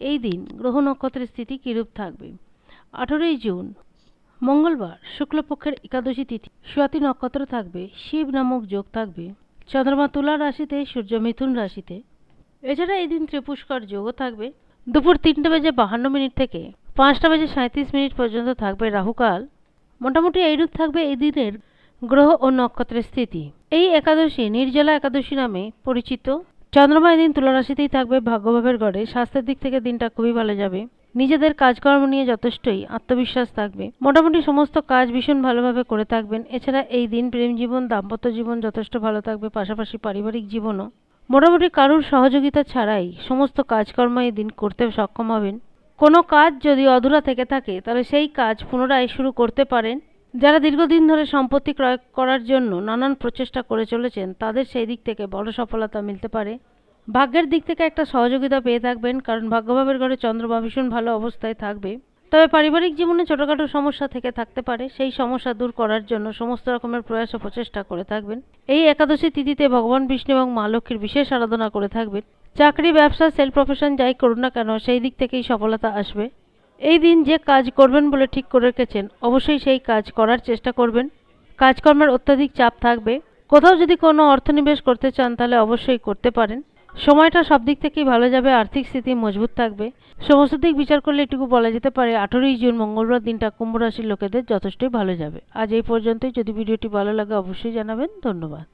এই দিন গ্রহ নক্ষত্রের স্থিতি কিরূপ থাকবে? আঠেরোই জুন, মঙ্গলবার, শুক্লপক্ষের একাদশী তিথি, সুয়াতি নক্ষত্র থাকবে, শিব নামক যোগ থাকবে, চন্দ্রমা তুলা রাশিতে, সূর্য মিথুন রাশিতে। এছাড়া এই দিন ত্রিপুষ্কর যোগও থাকবে। দুপুর তিনটে বেজে বাহান্ন মিনিট থেকে পাঁচটা বেজে সাঁত্রিশ মিনিট পর্যন্ত থাকবে রাহুকাল। মোটামুটি এইরূপ থাকবে এই দিনের গ্রহ ও নক্ষত্রের স্থিতি। এই একাদশী নির্জলা একাদশী নামে পরিচিত। চন্দ্রমা এদিন তুলা রাশিতেই থাকবে ভাগ্যভাবের গড়ে। স্বাস্থ্যের দিক থেকে দিনটা খুবই ভালো যাবে। নিজেদের কাজকর্ম নিয়ে যথেষ্টই আত্মবিশ্বাস থাকবে। মোটামুটি সমস্ত কাজ ভীষণ ভালোভাবে করে থাকবেন। এছাড়া এই দিন প্রেম জীবন, দাম্পত্য জীবন যথেষ্ট ভালো থাকবে, পাশাপাশি পারিবারিক জীবনও। মোটামুটি কারুর সহযোগিতা ছাড়াই সমস্ত কাজকর্ম এই দিন করতে সক্ষম হবেন। কোনো কাজ যদি অধুরা থেকে থাকে, তাহলে সেই কাজ পুনরায় শুরু করতে পারেন। যারা দীর্ঘদিন ধরে সম্পত্তি ক্রয় করার জন্য নানান প্রচেষ্টা করে চলেছেন, তাদের সেই দিক থেকে বড় সফলতা মিলতে পারে। ভাগ্যের দিক থেকে একটা সহযোগিতা পেয়ে থাকবেন, কারণ ভাগ্যভাবের ঘরে চন্দ্রমা ভীষণ ভালো অবস্থায় থাকবে। তবে পারিবারিক জীবনে ছোটোখাটো সমস্যা থেকে থাকতে পারে, সেই সমস্যা দূর করার জন্য সমস্ত রকমের প্রয়াস ও প্রচেষ্টা করে থাকবেন। এই একাদশী তিথিতে ভগবান বিষ্ণু এবং মা লক্ষ্মীর বিশেষ আরাধনা করে থাকবেন। চাকরি, ব্যবসা সেল প্রফেশন যাই করুন না কেন, সেই দিক থেকেই সফলতা আসবে। এই দিন যে কাজ করবেন বলে ঠিক করে রেখেছেন, অবশ্যই সেই কাজ করার চেষ্টা করবেন। কাজকর্মের অত্যাধিক চাপ থাকবে। কোথাও যদি কোনো অর্থনিবেশ করতে চান, তাহলে অবশ্যই করতে পারেন। সময়টা সব দিক থেকেই ভালো যাবে, আর্থিক স্থিতি মজবুত থাকবে। সমস্ত দিক বিচার করলে এটুকু বলা যেতে পারে, আঠেরোই জুন, মঙ্গলবার দিনটা কুম্ভ রাশির লোকেদের যথেষ্টই ভালো যাবে। আজ এই পর্যন্তই। যদি ভিডিওটি ভালো লাগে, অবশ্যই জানাবেন। ধন্যবাদ।